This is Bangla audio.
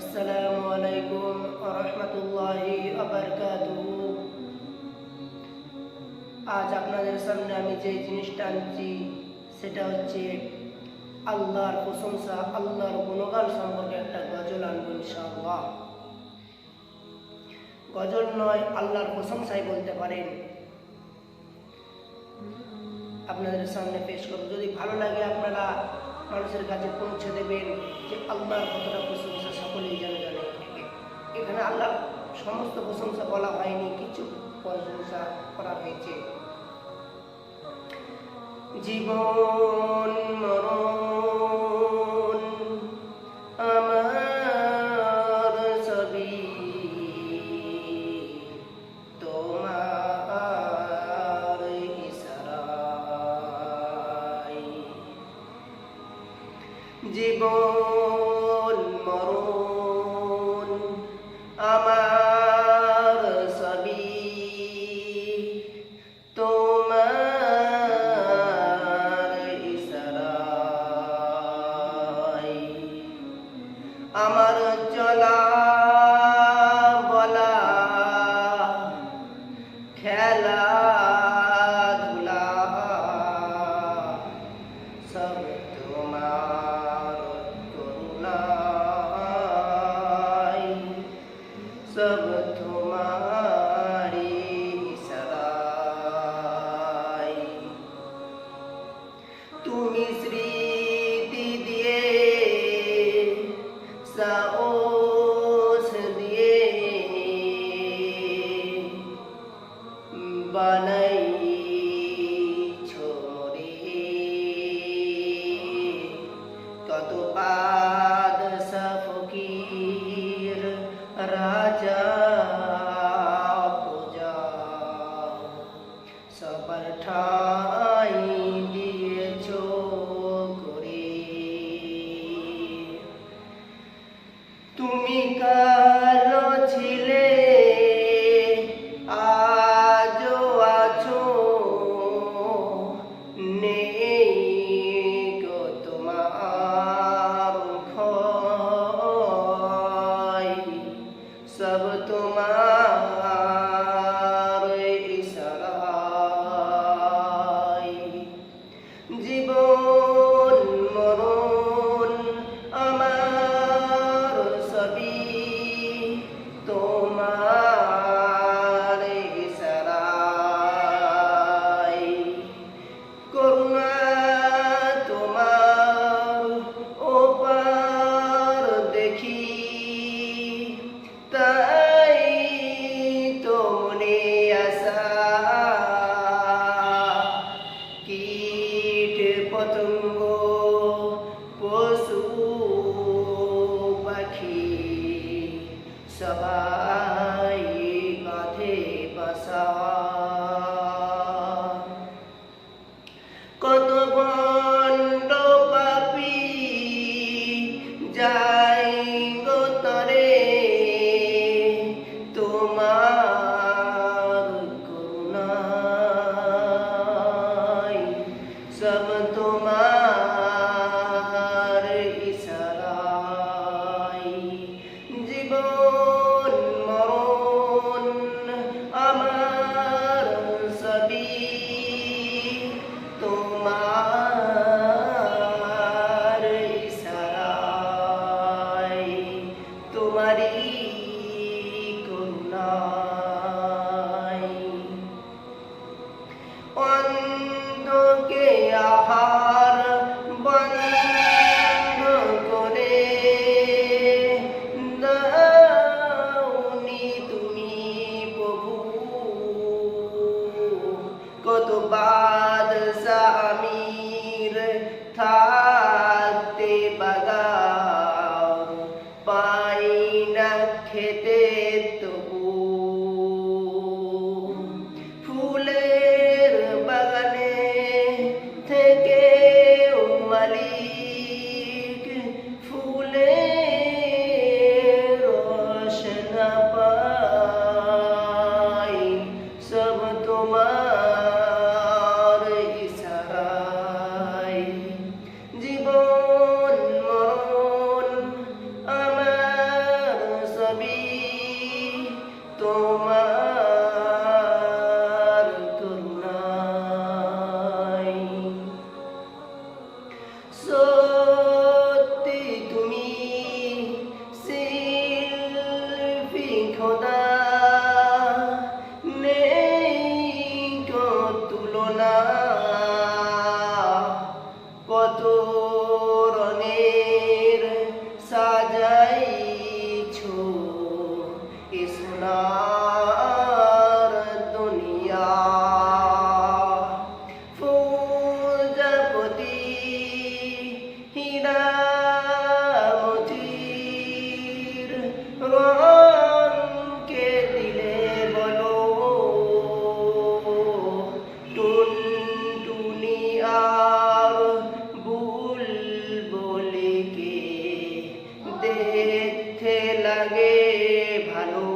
আসসালামু আলাইকুম রহমতুল্লাহি আজ আপনাদের সামনে আমি যে জিনিসটা আনছি, সেটা হচ্ছে আল্লাহর প্রশংসা, আল্লাহর গুণগান সম্পর্কে একটা গজল আনব ইনশাআল্লাহ। গজল নয়, আল্লাহর প্রশংসাই বলতে পারেন। আপনাদের সামনে পেশ করব। যদি ভালো লাগে আপনারা মানুষের কাছে পৌঁছে দেবেন যে আল্লাহর কতটা প্রশংসা সকলেই জানে জানে। এখানে আল্লাহ সমস্ত প্রশংসা বলা হয়নি, কিছু প্রশংসা করা হয়েছে। জীবন জীবন ઉત્પાદ સફકીર રાજા પૂજા સબર ઠાઈ الله Baba. tarjeta. লাগে ভালো